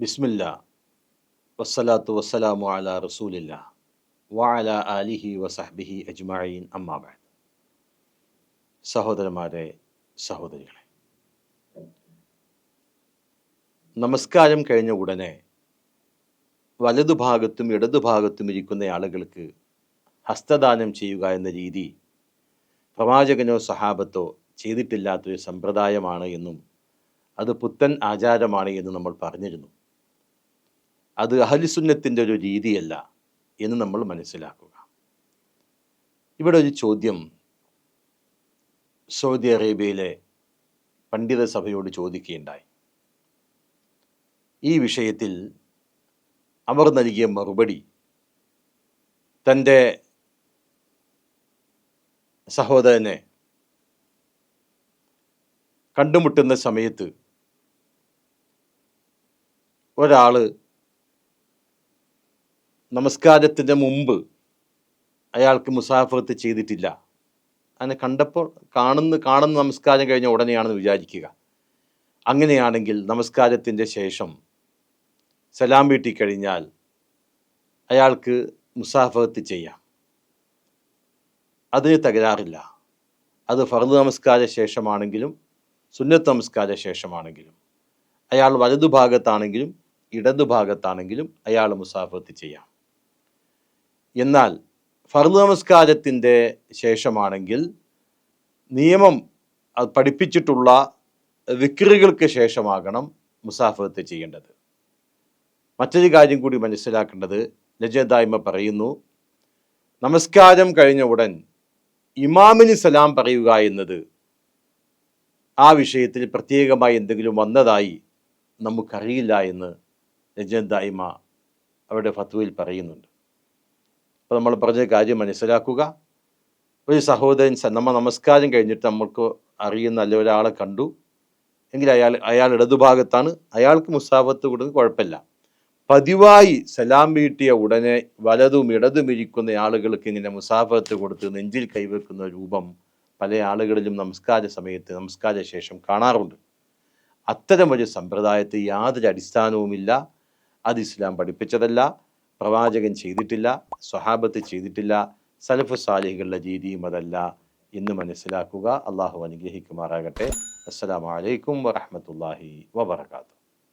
ബിസ്മില്ല. വസ്സലാത്തു വസ്സലാമു അല റസൂലില്ല. വഅല ആലിഹി വസഹ്ബിഹി അജ്മഈൻ. അമ്മാബാദ് സഹോദരന്മാരെ സഹോദരികളെ. നമസ്കാരം കഴിഞ്ഞ ഉടനെ വലതുഭാഗത്തും ഇടതുഭാഗത്തും ഇരിക്കുന്ന ആളുകൾക്ക് ഹസ്തദാനം ചെയ്യുക എന്ന രീതി പ്രവാചകനോ സഹാബത്തോ ചെയ്തിട്ടില്ലാത്തൊരു സമ്പ്രദായമാണ് എന്നും അത് പുത്തൻ ആചാരമാണ് എന്ന് നമ്മൾ പറഞ്ഞിരുന്നു. അത് അഹലിസുന്നത്തിന്റെ ഒരു രീതിയല്ല എന്ന് നമ്മൾ മനസ്സിലാക്കുക. ഇവിടെ ഒരു ചോദ്യം സൗദി അറേബ്യയിലെ പണ്ഡിത സഭയോട് ചോദിക്കുകയുണ്ടായി. ഈ വിഷയത്തിൽ അവർ നൽകിയ മറുപടി തന്റെ സഹോദരനെ കണ്ടുമുട്ടുന്ന സമയത്ത് ഒരാൾ നമസ്കാരത്തിന്റെ മുമ്പ് അയാൾക്ക് മുസാഫത്ത് ചെയ്തിട്ടില്ല. അങ്ങനെ കണ്ടപ്പോൾ കാണുന്ന കാണുന്ന നമസ്കാരം കഴിഞ്ഞ ഉടനെയാണെന്ന് വിചാരിക്കുക. അങ്ങനെയാണെങ്കിൽ നമസ്കാരത്തിന്റെ ശേഷം സലാം വീട്ടി കഴിഞ്ഞാൽ അയാൾക്ക് മുസാഫത്ത് ചെയ്യാം. അതിന് തകരാറില്ല. അത് ഫറുദ് നമസ്കാര ശേഷമാണെങ്കിലും സുന്നത്ത് നമസ്കാര ശേഷമാണെങ്കിലും അയാൾ വലതുഭാഗത്താണെങ്കിലും ഇടതുഭാഗത്താണെങ്കിലും അയാൾ മുസാഫത്ത് ചെയ്യാം. എന്നാൽ ഫർദ് നമസ്കാരത്തിന്റെ ശേഷമാണെങ്കിൽ നിയമം അത് പഠിപ്പിച്ചിട്ടുള്ള വിക്രികൾക്ക് ശേഷമാകണം മുസാഫത്ത് ചെയ്യേണ്ടത്. മറ്റൊരു കാര്യം കൂടി മനസ്സിലാക്കേണ്ടത് ലജദായ്മ പറയുന്നു നമസ്കാരം കഴിഞ്ഞ ഉടൻ ഇമാമിന് സലാം പറയുക എന്നത് ആ വിഷയത്തിൽ പ്രത്യേകമായി എന്തെങ്കിലും വന്നതായി നമുക്കറിയില്ല എന്ന് ലജദായ്മ അവരുടെ ഫത്വയിൽ പറയുന്നുണ്ട്. അപ്പോൾ നമ്മൾ പറഞ്ഞ കാര്യം മനസ്സിലാക്കുക. ഒരു സഹോദരൻ നമ്മൾ നമസ്കാരം കഴിഞ്ഞിട്ട് നമ്മൾക്ക് അറിയുന്ന നല്ല ഒരാളെ കണ്ടു. എങ്കിൽ അയാൾ അയാൾ ഇടതുഭാഗത്താണ്. അയാൾക്ക് മുസാഫത്ത് കൊടുക്കുന്നത് കുഴപ്പമില്ല. പതിവായി സലാം വീട്ടിയ ഉടനെ വലതും ഇടതും ഇരിക്കുന്ന ആളുകൾക്ക് ഇങ്ങനെ മുസാഫത്ത് കൊടുത്ത് നെഞ്ചിൽ കൈവെക്കുന്ന രൂപം പല ആളുകളിലും നമസ്കാര സമയത്ത് നമസ്കാര ശേഷം കാണാറുണ്ട്. അത്തരമൊരു സമ്പ്രദായത്തിൽ യാതൊരു അടിസ്ഥാനവുമില്ല. അത് ഇസ്ലാം പഠിപ്പിച്ചതല്ല. പ്രവാചകൻ ചെയ്തിട്ടില്ല സ്വഹാബത്ത് ചെയ്തിട്ടില്ല സലഫു സാലിഹികളുടെ രീതിയും അതല്ല എന്ന് മനസ്സിലാക്കുക. അള്ളാഹു അനുഗ്രഹിക്കുമാറാകട്ടെ. അസ്സലാമലൈക്കും വറഹമത്തല്ലാഹി വബർക്കാത്തു